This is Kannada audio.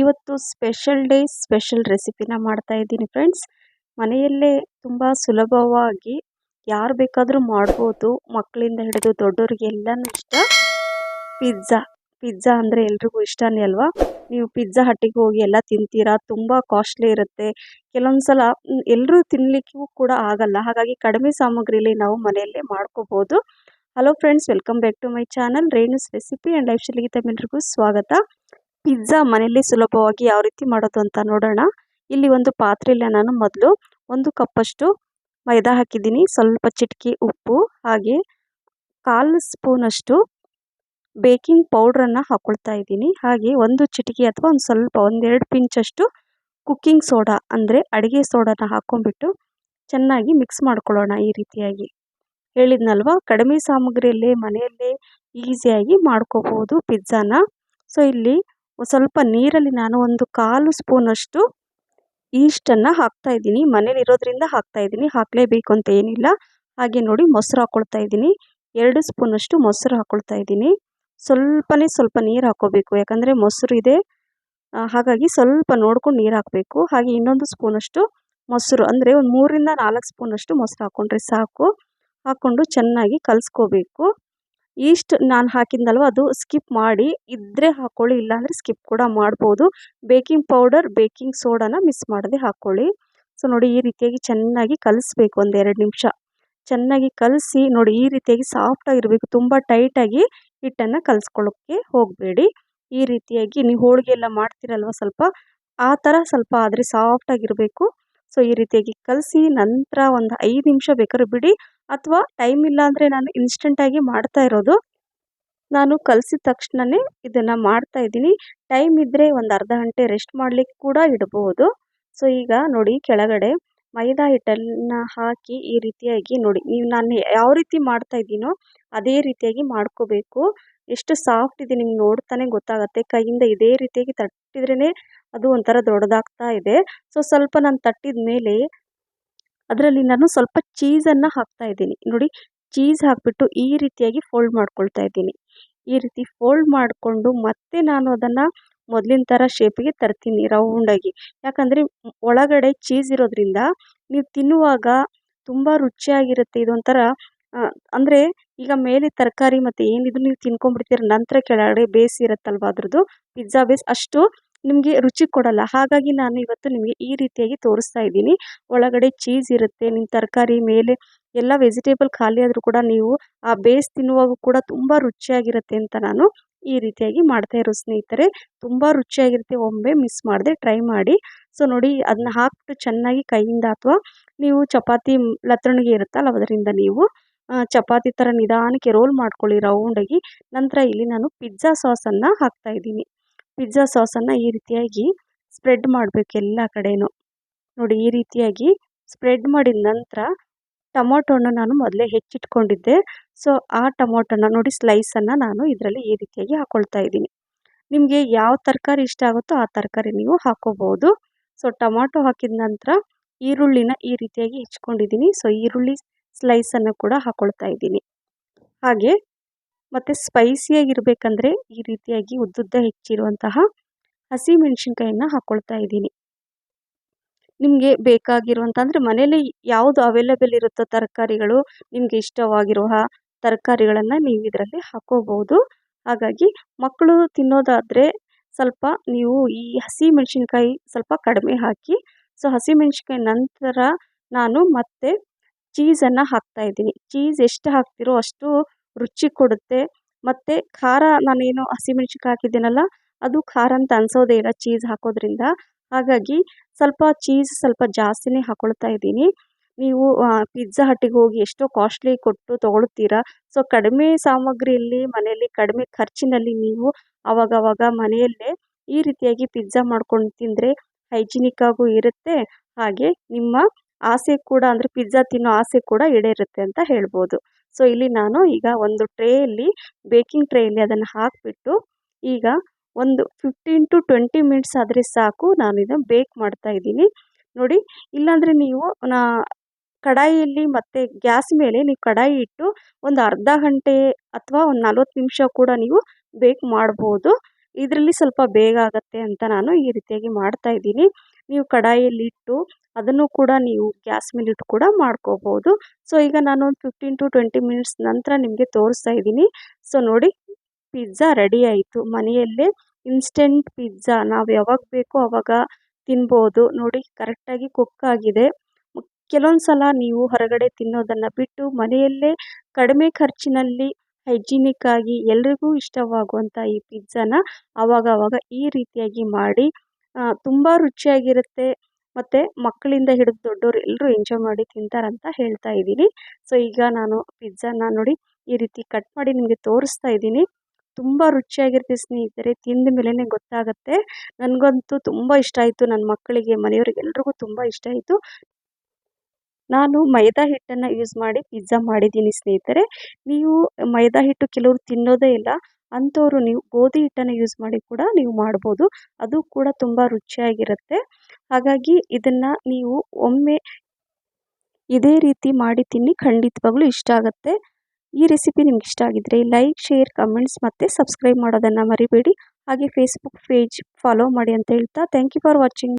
ಇವತ್ತು ಸ್ಪೆಷಲ್ ಡೇ ಸ್ಪೆಷಲ್ ರೆಸಿಪಿನ ಮಾಡ್ತಾ ಇದ್ದೀನಿ ಫ್ರೆಂಡ್ಸ್ ಮನೆಯಲ್ಲೇ ತುಂಬ ಸುಲಭವಾಗಿ ಯಾರು ಬೇಕಾದರೂ ಮಾಡ್ಬೋದು. ಮಕ್ಕಳಿಂದ ಹಿಡಿದು ದೊಡ್ಡೋರಿಗೆಲ್ಲನೂ ಇಷ್ಟ. ಪಿಜ್ಜಾ ಪಿಜ್ಜಾ ಅಂದರೆ ಎಲ್ರಿಗೂ ಇಷ್ಟನೇ ಅಲ್ವಾ? ನೀವು ಪಿಜ್ಜಾ ಹಟ್ಟಿಗೆ ಹೋಗಿ ಎಲ್ಲ ತಿಂತೀರಾ? ತುಂಬ ಕಾಸ್ಟ್ಲಿ ಇರುತ್ತೆ. ಕೆಲವೊಂದು ಸಲ ಎಲ್ಲರೂ ತಿನ್ನಲಿಕ್ಕೂ ಕೂಡ ಆಗಲ್ಲ. ಹಾಗಾಗಿ ಕಡಿಮೆ ಸಾಮಗ್ರಿಲಿ ನಾವು ಮನೆಯಲ್ಲೇ ಮಾಡ್ಕೋಬೋದು. Hello friends welcome back to my channel Renu's recipe and life ಸ್ಟೈಲ್ಗೆ ತಮ್ಮೆಲ್ರಿಗೂ ಸ್ವಾಗತ. ಪಿಜ್ಜಾ ಮನೆಯಲ್ಲಿ ಸುಲಭವಾಗಿ ಯಾವ ರೀತಿ ಮಾಡೋದು ಅಂತ ನೋಡೋಣ. ಇಲ್ಲಿ ಒಂದು ಪಾತ್ರೆಯಲ್ಲಿ ನಾನು ಮೊದಲು ಒಂದು ಕಪ್ಪಷ್ಟು ಮೈದಾ ಹಾಕಿದ್ದೀನಿ. ಸ್ವಲ್ಪ ಚಿಟಕಿ ಉಪ್ಪು ಹಾಗೆ ಕಾಲು ಸ್ಪೂನಷ್ಟು ಬೇಕಿಂಗ್ ಪೌಡ್ರನ್ನು ಹಾಕ್ಕೊಳ್ತಾ ಇದ್ದೀನಿ. ಹಾಗೆ ಒಂದು ಚಿಟಿಕೆ ಅಥವಾ ಒಂದು ಸ್ವಲ್ಪ ಒಂದೆರಡು ಪಿಂಚಷ್ಟು ಕುಕ್ಕಿಂಗ್ ಸೋಡಾ ಅಂದರೆ ಅಡುಗೆ ಸೋಡಾನ ಹಾಕ್ಕೊಂಡ್ಬಿಟ್ಟು ಚೆನ್ನಾಗಿ ಮಿಕ್ಸ್ ಮಾಡ್ಕೊಳ್ಳೋಣ ಈ ರೀತಿಯಾಗಿ. ಹೇಳಿದ್ನಲ್ವ? ಕಡಿಮೆ ಸಾಮಗ್ರಿಯಲ್ಲೇ ಮನೆಯಲ್ಲೇ ಈಸಿಯಾಗಿ ಮಾಡ್ಕೋಬೋದು ಪಿಜ್ಜಾನ. ಸೊ ಇಲ್ಲಿ ಸ್ವಲ್ಪ ನೀರಲ್ಲಿ ನಾನು ಒಂದು ಕಾಲು ಸ್ಪೂನಷ್ಟು ಈಸ್ಟನ್ನು ಹಾಕ್ತಾಯಿದ್ದೀನಿ ಇರೋದ್ರಿಂದ ಹಾಕ್ತಾ ಇದ್ದೀನಿ. ಹಾಕಲೇಬೇಕು ಅಂತ ಏನಿಲ್ಲ. ಹಾಗೆ ನೋಡಿ ಮೊಸರು ಹಾಕ್ಕೊಳ್ತಾ ಇದ್ದೀನಿ. ಎರಡು ಸ್ಪೂನಷ್ಟು ಮೊಸರು ಹಾಕ್ಕೊಳ್ತಾ ಇದ್ದೀನಿ. ಸ್ವಲ್ಪನೇ ಸ್ವಲ್ಪ ನೀರು ಹಾಕ್ಕೋಬೇಕು ಯಾಕಂದರೆ ಮೊಸರು ಇದೆ. ಹಾಗಾಗಿ ಸ್ವಲ್ಪ ನೋಡ್ಕೊಂಡು ನೀರು ಹಾಕಬೇಕು. ಹಾಗೆ ಇನ್ನೊಂದು ಸ್ಪೂನಷ್ಟು ಮೊಸರು. ಅಂದರೆ ಒಂದು ಮೂರರಿಂದ ನಾಲ್ಕು ಸ್ಪೂನಷ್ಟು ಮೊಸರು ಹಾಕ್ಕೊಂಡ್ರೆ ಸಾಕು. ಹಾಕ್ಕೊಂಡು ಚೆನ್ನಾಗಿ ಕಲಿಸ್ಕೋಬೇಕು. ಈಸ್ಟ್ ನಾನು ಹಾಕಿದ್ನಲ್ವ ಅದು ಸ್ಕಿಪ್ ಮಾಡಿ ಇದ್ದರೆ ಹಾಕ್ಕೊಳ್ಳಿ ಇಲ್ಲಾಂದರೆ ಸ್ಕಿಪ್ ಕೂಡ ಮಾಡ್ಬೋದು. ಬೇಕಿಂಗ್ ಪೌಡರ್ ಬೇಕಿಂಗ್ ಸೋಡಾನ ಮಿಸ್ ಮಾಡದೆ ಹಾಕ್ಕೊಳ್ಳಿ ಸೊ ನೋಡಿ ಈ ರೀತಿಯಾಗಿ ಚೆನ್ನಾಗಿ ಕಲಿಸ್ಬೇಕು ಒಂದು ಎರಡು ನಿಮಿಷ. ಚೆನ್ನಾಗಿ ಕಲಸಿ, ನೋಡಿ ಈ ರೀತಿಯಾಗಿ ಸಾಫ್ಟಾಗಿರಬೇಕು ತುಂಬ ಟೈಟಾಗಿ ಹಿಟ್ಟನ್ನು ಕಲಿಸ್ಕೊಳ್ಳೋಕ್ಕೆ ಹೋಗಬೇಡಿ. ಈ ರೀತಿಯಾಗಿ ನೀವು ಹೋಳಿಗೆ ಎಲ್ಲ ಮಾಡ್ತೀರಲ್ವ ಸ್ವಲ್ಪ, ಆ ಥರ ಸ್ವಲ್ಪ ಆದರೆ ಸಾಫ್ಟಾಗಿರಬೇಕು ಸೊ, ಈ ರೀತಿಯಾಗಿ ಕಲಸಿ ನಂತರ ಒಂದು ಐದು ನಿಮಿಷ ಬೇಕಾದ್ರೂ ಬಿಡಿ. ಅಥವಾ ಟೈಮ್ ಇಲ್ಲ ಅಂದರೆ ನಾನು ಇನ್ಸ್ಟೆಂಟಾಗಿ ಮಾಡ್ತಾ ಇರೋದು. ನಾನು ಕಲಸಿದ ತಕ್ಷಣವೇ ಇದನ್ನು ಮಾಡ್ತಾ ಇದ್ದೀನಿ. ಟೈಮ್ ಇದ್ದರೆ ಒಂದು ಅರ್ಧ ಗಂಟೆ ರೆಸ್ಟ್ ಮಾಡಲಿಕ್ಕೆ ಕೂಡ ಇಡಬಹುದು ಸೊ, ಈಗ ನೋಡಿ ಕೆಳಗಡೆ ಮೈದಾ ಹಿಟ್ಟನ್ನು ಹಾಕಿ ಈ ರೀತಿಯಾಗಿ ನೋಡಿ. ನೀವು ನಾನು ಯಾವ ರೀತಿ ಮಾಡ್ತಾ ಇದ್ದೀನೋ ಅದೇ ರೀತಿಯಾಗಿ ಮಾಡ್ಕೋಬೇಕು. ಎಷ್ಟು ಸಾಫ್ಟ್ ಇದೆ ನಿಮ್ಗೆ ನೋಡ್ತಾನೆ ಗೊತ್ತಾಗುತ್ತೆ. ಕೈಯಿಂದ ಇದೇ ರೀತಿಯಾಗಿ ತಟ್ಟಿದ್ರೇ ಅದು ಒಂಥರ ದೊಡ್ಡದಾಗ್ತಾ ಇದೆ. ಸೊ ಸ್ವಲ್ಪ ನಾನು ತಟ್ಟಿದ ಮೇಲೆ ಅದರಲ್ಲಿ ನಾನು ಸ್ವಲ್ಪ ಚೀಸನ್ನು ಹಾಕ್ತಾ ಇದ್ದೀನಿ. ನೋಡಿ ಚೀಸ್ ಹಾಕಿಬಿಟ್ಟು ಈ ರೀತಿಯಾಗಿ ಫೋಲ್ಡ್ ಮಾಡ್ಕೊಳ್ತಾ ಇದ್ದೀನಿ. ಈ ರೀತಿ ಫೋಲ್ಡ್ ಮಾಡಿಕೊಂಡು ಮತ್ತೆ ನಾನು ಅದನ್ನು ಮೊದಲಿನ ಥರ ಶೇಪಿಗೆ ತರ್ತೀನಿ ರೌಂಡಾಗಿ ಯಾಕಂದರೆ ಒಳಗಡೆ ಚೀಸ್ ಇರೋದರಿಂದ ನೀವು ತಿನ್ನುವಾಗ ತುಂಬ ರುಚಿಯಾಗಿರುತ್ತೆ ಇದೊಂಥರ ಅಂದರೆ ಈಗ ಮೇಲೆ ತರಕಾರಿ ಮತ್ತು ಏನಿದ್ರು ನೀವು ತಿನ್ಕೊಂಡ್ಬಿಡ್ತೀರ, ನಂತರ ಕೆಳಗಡೆ ಬೇಸ್ ಇರುತ್ತಲ್ವ ಅದ್ರದ್ದು ಪಿಜ್ಜಾ ಬೇಸ್ ಅಷ್ಟು ನಿಮಗೆ ರುಚಿ ಕೊಡಲ್ಲ. ಹಾಗಾಗಿ ನಾನು ಇವತ್ತು ನಿಮಗೆ ಈ ರೀತಿಯಾಗಿ ತೋರಿಸ್ತಾ ಇದ್ದೀನಿ. ಒಳಗಡೆ ಚೀಸ್ ಇರುತ್ತೆ ನಿಮ್ಮ ತರಕಾರಿ ಮೇಲೆ ಎಲ್ಲ ವೆಜಿಟೇಬಲ್ ಖಾಲಿ ಆದರೂ ಕೂಡ ನೀವು ಆ ಬೇಸ್ ತಿನ್ನುವಾಗ ಕೂಡ ತುಂಬ ರುಚಿಯಾಗಿರುತ್ತೆ ಅಂತ ನಾನು ಈ ರೀತಿಯಾಗಿ ಮಾಡ್ತಾ ಇರೋ ಸ್ನೇಹಿತರೆ. ತುಂಬ ರುಚಿಯಾಗಿರುತ್ತೆ. ಒಮ್ಮೆ ಮಿಸ್ ಮಾಡದೆ ಟ್ರೈ ಮಾಡಿ. ಸೊ ನೋಡಿ ಅದನ್ನ ಹಾಕ್ಬಿಟ್ಟು ಚೆನ್ನಾಗಿ ಕೈಯಿಂದ ಅಥವಾ ನೀವು ಚಪಾತಿ ಲತ್ರಣಿಗೆ ಇರುತ್ತಲ್ಲ, ಅದರಿಂದ ನೀವು ಚಪಾತಿ ಥರ ನಿಧಾನಕ್ಕೆ ರೋಲ್ ಮಾಡ್ಕೊಳ್ಳಿ ರೌಂಡಾಗಿ ನಂತರ ಇಲ್ಲಿ ನಾನು ಪಿಜ್ಜಾ ಸಾಸನ್ನು ಹಾಕ್ತಾ ಇದ್ದೀನಿ. ಪಿಜ್ಜಾ ಸಾಸನ್ನು ಈ ರೀತಿಯಾಗಿ ಸ್ಪ್ರೆಡ್ ಮಾಡಬೇಕು ಎಲ್ಲ ಕಡೆಯೂ ನೋಡಿ ಈ ರೀತಿಯಾಗಿ ಸ್ಪ್ರೆಡ್ ಮಾಡಿದ ನಂತರ ಟೊಮೊಟೊನ ನಾನು ಮೊದಲೇ ಹೆಚ್ಚಿಟ್ಕೊಂಡಿದ್ದೆ. ಸೊ, ಆ ಟೊಮೊಟೊನ ನೋಡಿ ಸ್ಲೈಸನ್ನು ನಾನು ಇದರಲ್ಲಿ ಈ ರೀತಿಯಾಗಿ ಹಾಕ್ಕೊಳ್ತಾ ಇದ್ದೀನಿ. ನಿಮಗೆ ಯಾವ ತರಕಾರಿ ಇಷ್ಟ ಆಗುತ್ತೋ ಆ ತರಕಾರಿ ನೀವು ಹಾಕ್ಕೋಬೋದು ಸೊ, ಟೊಮೊಟೊ ಹಾಕಿದ ನಂತರ ಈರುಳ್ಳಿನ ಈ ರೀತಿಯಾಗಿ ಹೆಚ್ಕೊಂಡಿದ್ದೀನಿ ಸೊ, ಈರುಳ್ಳಿ ಸ್ಲೈಸನ್ನು ಕೂಡ ಹಾಕ್ಕೊಳ್ತಾ ಇದ್ದೀನಿ. ಹಾಗೆ ಮತ್ತು ಸ್ಪೈಸಿಯಾಗಿರಬೇಕಂದ್ರೆ ಈ ರೀತಿಯಾಗಿ ಉದ್ದುದ್ದ ಹೆಚ್ಚಿರುವಂತಹ ಹಸಿ ಮೆಣಸಿನ್ಕಾಯಿನ ಹಾಕ್ಕೊಳ್ತಾ ಇದ್ದೀನಿ. ನಿಮಗೆ ಬೇಕಾಗಿರುವಂಥ ಅಂದರೆ ಮನೇಲಿ ಯಾವುದು ಅವೈಲೇಬಲ್ ಇರುತ್ತೋ ತರಕಾರಿಗಳು ನಿಮಗೆ ಇಷ್ಟವಾಗಿರುವ ತರಕಾರಿಗಳನ್ನು ನೀವು ಇದರಲ್ಲಿ ಹಾಕೋಬೋದು ಹಾಗಾಗಿ ಮಕ್ಕಳು ತಿನ್ನೋದಾದರೆ ಸ್ವಲ್ಪ ನೀವು ಈ ಹಸಿ ಮೆಣಸಿನ್ಕಾಯಿ ಸ್ವಲ್ಪ ಕಡಿಮೆ ಹಾಕಿ ಸೊ ಹಸಿ ಮೆಣಸಿನ್ಕಾಯಿ ನಂತರ ನಾನು ಮತ್ತೆ ಚೀಸನ್ನು ಹಾಕ್ತಾಯಿದ್ದೀನಿ ಚೀಸ್ ಎಷ್ಟು ಹಾಕ್ತಿರೋ ಅಷ್ಟು ರುಚಿ ಕೊಡುತ್ತೆ. ಮತ್ತು ಖಾರ ನಾನೇನು ಹಸಿಮೆಣ್ಸಿನ್ಕಾಯಿ ಹಾಕಿದ್ದೀನಲ್ಲ, ಅದು ಖಾರ ಅಂತ ಅನಿಸೋದೇ ಇಲ್ಲ ಚೀಸ್ ಹಾಕೋದ್ರಿಂದ. ಹಾಗಾಗಿ ಸ್ವಲ್ಪ ಚೀಸ್ ಸ್ವಲ್ಪ ಜಾಸ್ತಿನೇ ಹಾಕೊಳ್ತಾ ಇದ್ದೀನಿ. ನೀವು ಪಿಜ್ಜಾ ಹಟ್ಟಿಗೆ ಹೋಗಿ ಎಷ್ಟೋ ಕಾಸ್ಟ್ಲಿ ಕೊಟ್ಟು ತೊಗೊಳ್ತೀರಾ. ಸೊ ಕಡಿಮೆ ಸಾಮಗ್ರಿಯಲ್ಲಿ, ಮನೆಯಲ್ಲಿ ಕಡಿಮೆ ಖರ್ಚಿನಲ್ಲಿ ನೀವು ಅವಾಗವಾಗ ಮನೆಯಲ್ಲೇ ಈ ರೀತಿಯಾಗಿ ಪಿಜ್ಜಾ ಮಾಡ್ಕೊಂಡು ತಿಂದರೆ ಹೈಜಿನಿಕ್ಕಾಗೂ ಇರುತ್ತೆ. ಹಾಗೆ ನಿಮ್ಮ ಆಸೆ ಕೂಡ ಅಂದರೆ ಪಿಜ್ಜಾ ತಿನ್ನೋ ಆಸೆ ಕೂಡ ಈಡೇರುತ್ತೆ ಅಂತ ಹೇಳ್ಬೋದು. ಸೊ ಇಲ್ಲಿ ನಾನು ಈಗ ಒಂದು ಟ್ರೇಯಲ್ಲಿ ಬೇಕಿಂಗ್ ಟ್ರೇಯಲ್ಲಿ ಅದನ್ನು ಹಾಕಿಬಿಟ್ಟು ಈಗ ಒಂದು ಫಿಫ್ಟೀನ್ ಟು ಟ್ವೆಂಟಿ ಮಿನಿಟ್ಸ್ ಆದರೆ ಸಾಕು. ನಾನು ಇದನ್ನು ಬೇಕ್ ಮಾಡ್ತಾ ಇದ್ದೀನಿ. ನೋಡಿ, ಇಲ್ಲಾಂದರೆ ನೀವು ನಾ ಕಡಾಯಿಯಲ್ಲಿ ಮತ್ತು ಗ್ಯಾಸ್ ಮೇಲೆ ನೀವು ಕಡಾಯಿ ಇಟ್ಟು ಒಂದು ಅರ್ಧ ಗಂಟೆ ಅಥವಾ ಒಂದು ನಲ್ವತ್ತು ನಿಮಿಷ ಕೂಡ ನೀವು ಬೇಕ್ ಮಾಡ್ಬೋದು. ಇದರಲ್ಲಿ ಸ್ವಲ್ಪ ಬೇಗ ಆಗುತ್ತೆ ಅಂತ ನಾನು ಈ ರೀತಿಯಾಗಿ ಮಾಡ್ತಾ ಇದ್ದೀನಿ. ನೀವು ಕಡಾಯಿಯಲ್ಲಿ ಇಟ್ಟು ಅದನ್ನು ಕೂಡ ನೀವು ಗ್ಯಾಸ್ ಮೇಲೆ ಇಟ್ಟು ಕೂಡ ಮಾಡ್ಕೋಬೋದು. ಸೊ ಈಗ ನಾನು ಒಂದು ಫಿಫ್ಟೀನ್ ಟು ಟ್ವೆಂಟಿ ಮಿನಿಟ್ಸ್ ನಂತರ ನಿಮಗೆ ತೋರಿಸ್ತಾ ಇದ್ದೀನಿ. ಸೊ ನೋಡಿ ಪಿಜ್ಜಾ ರೆಡಿ ಆಯಿತು. ಮನೆಯಲ್ಲೇ ಇನ್ಸ್ಟೆಂಟ್ ಪಿಜ್ಜಾ. ನಾವು ಯಾವಾಗ ಬೇಕೋ ಅವಾಗ ತಿನ್ಬೋದು. ನೋಡಿ ಕರೆಕ್ಟಾಗಿ ಕುಕ್ ಆಗಿದೆ. ಕೆಲವೊಂದು ಸಲ ನೀವು ಹೊರಗಡೆ ತಿನ್ನೋದನ್ನು ಬಿಟ್ಟು ಮನೆಯಲ್ಲೇ ಕಡಿಮೆ ಖರ್ಚಿನಲ್ಲಿ ಹೈಜಿನಿಕ್ ಆಗಿ ಎಲ್ರಿಗೂ ಇಷ್ಟವಾಗುವಂಥ ಈ ಪಿಜ್ಜಾನ ಆವಾಗ ಅವಾಗ ಈ ರೀತಿಯಾಗಿ ಮಾಡಿ ತುಂಬ ರುಚಿಯಾಗಿರುತ್ತೆ. ಮತ್ತು ಮಕ್ಕಳಿಂದ ಹಿಡಿದು ದೊಡ್ಡವರು ಎಲ್ಲರೂ ಎಂಜಾಯ್ ಮಾಡಿ ತಿಂತಾರಂತ ಹೇಳ್ತಾ ಇದ್ದೀನಿ. ಸೊ ಈಗ ನಾನು ಪಿಜ್ಜಾನ ನೋಡಿ ಈ ರೀತಿ ಕಟ್ ಮಾಡಿ ನಿಮಗೆ ತೋರಿಸ್ತಾ ಇದ್ದೀನಿ. ತುಂಬ ರುಚಿಯಾಗಿರುತ್ತೆ ಸ್ನೇಹಿತರೆ, ತಿಂದ ಮೇಲೇ ಗೊತ್ತಾಗುತ್ತೆ. ನನಗಂತೂ ತುಂಬ ಇಷ್ಟ ಆಯಿತು. ನನ್ನ ಮಕ್ಕಳಿಗೆ ಮನೆಯವರಿಗೆ ಎಲ್ಲರಿಗೂ ತುಂಬ ಇಷ್ಟ ಆಯಿತು. ನಾನು ಮೈದಾ ಹಿಟ್ಟನ್ನು ಯೂಸ್ ಮಾಡಿ ಪಿಜ್ಜಾ ಮಾಡಿದ್ದೀನಿ ಸ್ನೇಹಿತರೆ. ನೀವು ಮೈದಾ ಹಿಟ್ಟು ಕೆಲವರು ತಿನ್ನೋದೇ ಇಲ್ಲ. ಅಂಥವ್ರು ನೀವು ಗೋಧಿ ಹಿಟ್ಟನ್ನು ಯೂಸ್ ಮಾಡಿ ಕೂಡ ನೀವು ಮಾಡ್ಬೋದು. ಅದು ಕೂಡ ತುಂಬ ರುಚಿಯಾಗಿರುತ್ತೆ. ಹಾಗಾಗಿ ಇದನ್ನು ನೀವು ಒಮ್ಮೆ ಇದೇ ರೀತಿ ಮಾಡಿ ತಿನ್ನಿ. ಖಂಡಿತವಾಗ್ಲೂ ಇಷ್ಟ ಆಗುತ್ತೆ. ಈ ರೆಸಿಪಿ ನಿಮ್ಗೆ ಇಷ್ಟ ಆಗಿದ್ರೆ ಲೈಕ್ ಶೇರ್ ಕಮೆಂಟ್ಸ್ ಮತ್ತು ಸಬ್ಸ್ಕ್ರೈಬ್ ಮಾಡೋದನ್ನು ಮರಿಬೇಡಿ. ಹಾಗೆ ಫೇಸ್ಬುಕ್ ಪೇಜ್ ಫಾಲೋ ಮಾಡಿ ಅಂತ ಹೇಳ್ತಾ ಥ್ಯಾಂಕ್ ಯು ಫಾರ್ ವಾಚಿಂಗ್